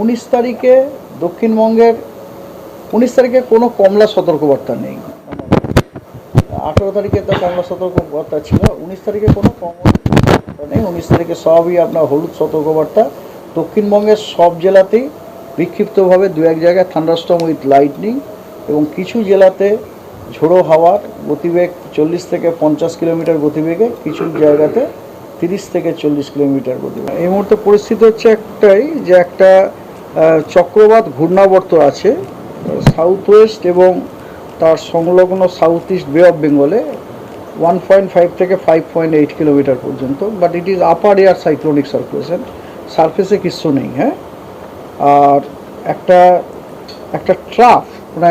উনিশ তারিখে দক্ষিণবঙ্গের, উনিশ তারিখে কোনো কমলা সতর্কবার্তা নেই। আঠেরো তারিখে তো কমলা সতর্কবার্তা ছিল, উনিশ তারিখে কোনো কমলা নেই, উনিশ তারিখে সবই আপনার হলুদ সতর্কবার্তা। দক্ষিণবঙ্গের সব জেলাতেই বিক্ষিপ্তভাবে দু এক জায়গায় থান্ডারস্টম উইথ লাইটনিং এবং কিছু জেলাতে ঝোড়ো হাওয়ার গতিবেগ চল্লিশ থেকে পঞ্চাশ কিলোমিটার গতিবেগে, কিছু জায়গাতে তিরিশ থেকে চল্লিশ কিলোমিটার গতিবেগ। এই মুহূর্তে পরিস্থিতি হচ্ছে একটাই যে একটা চক্রবাত ঘূর্ণাবর্ত আছে সাউথ ওয়েস্ট এবং তার সংলগ্ন সাউথ ইস্ট বে অফ বেঙ্গলে ওয়ান পয়েন্ট ফাইভ থেকে ফাইভ পয়েন্ট এইট কিলোমিটার পর্যন্ত but it is upper air cyclonic circulation সারফেসে কিছু নেই হ্যাঁ? আর একটা একটা ট্রাফ মানে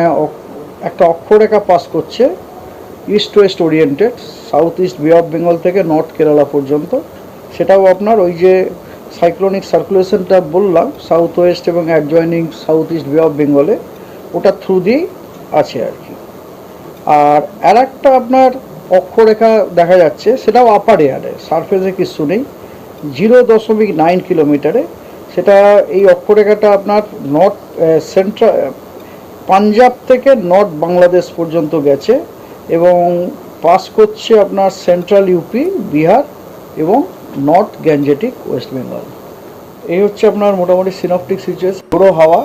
একটা অক্ষরেখা পাস করছে east west oriented south east bay of Bengal থেকে নর্থ কেরালা পর্যন্ত, সেটাও আপনার ওই যে সাইক্লোনিক সার্কুলেশনটা বললাম সাউথ ওয়েস্ট এবং adjoining south east bay of বেঙ্গলে ওটা থ্রু দিয়েই আছে আর কি। আর আর একটা আপনার অক্ষরেখা দেখা যাচ্ছে, সেটাও আপার এয়ারে সারফেসে কিছু নেই জিরো দশমিক নাইন কিলোমিটারে সেটা এই অক্ষরেখাটা আপনার নর্থ সেন্ট্রাল পাঞ্জাব থেকে নর্থ বাংলাদেশ পর্যন্ত গেছে এবং পাস করছে আপনার সেন্ট্রাল ইউপি বিহার এবং নর্থ গ্যাঞ্জেটিক ওয়েস্ট বেঙ্গল এই হচ্ছে আপনার মোটামুটি সিনপটিক সিচুয়েশন পুরো হাওয়া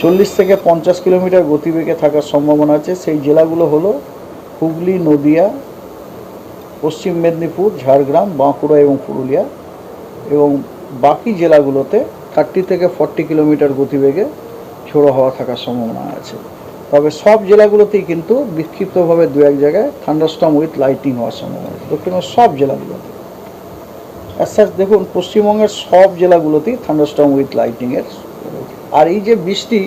চল্লিশ থেকে পঞ্চাশ কিলোমিটার গতিবেগে থাকার সম্ভাবনা আছে। সেই জেলাগুলো হলো হুগলি, নদিয়া, পশ্চিম মেদিনীপুর, ঝাড়গ্রাম, বাঁকুড়া এবং পুরুলিয়া এবং বাকি জেলাগুলোতে থার্টি থেকে ফর্টি কিলোমিটার গতিবেগে ঝোড়ো হাওয়া থাকার সম্ভাবনা আছে। তবে সব জেলাগুলোতেই কিন্তু বিক্ষিপ্তভাবে দু এক জায়গায় থান্ডারস্টম উইথ লাইটিং হওয়ার সম্ভাবনা আছে। দক্ষিণের সব জেলাগুলোতে। অ্যাজ দেখুন, পশ্চিমবঙ্গের সব জেলাগুলোতেই থান্ডারস্টম উইথ লাইটিংয়ের আর এই যে বৃষ্টি,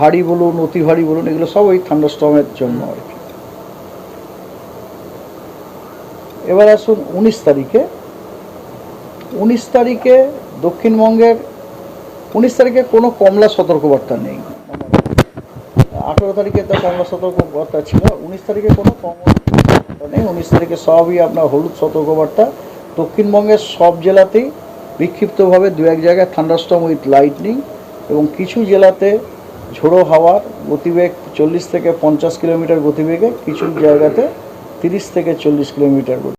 ভারী বলুন, অতি ভারী বলুন, এগুলো সব ওই থান্ডারস্টমের জন্য আর কি। এবার আসুন উনিশ তারিখে। উনিশ তারিখে দক্ষিণবঙ্গের, উনিশ তারিখে কোনো কমলা সতর্কবার্তা নেই। আঠেরো তারিখে তো কমলা সতর্কবার্তা ছিল, উনিশ তারিখে কোনো কমলা নেই, উনিশ তারিখে সবই আপনার হলুদ সতর্কবার্তা। দক্ষিণবঙ্গের সব জেলাতেই বিক্ষিপ্তভাবে দু এক জায়গায় থান্ডারস্টম উইথ লাইটনিং এবং কিছু জেলাতে ঝোড়ো হাওয়ার গতিবেগ চল্লিশ থেকে পঞ্চাশ কিলোমিটার গতিবেগে, কিছু জায়গাতে তিরিশ থেকে চল্লিশ কিলোমিটার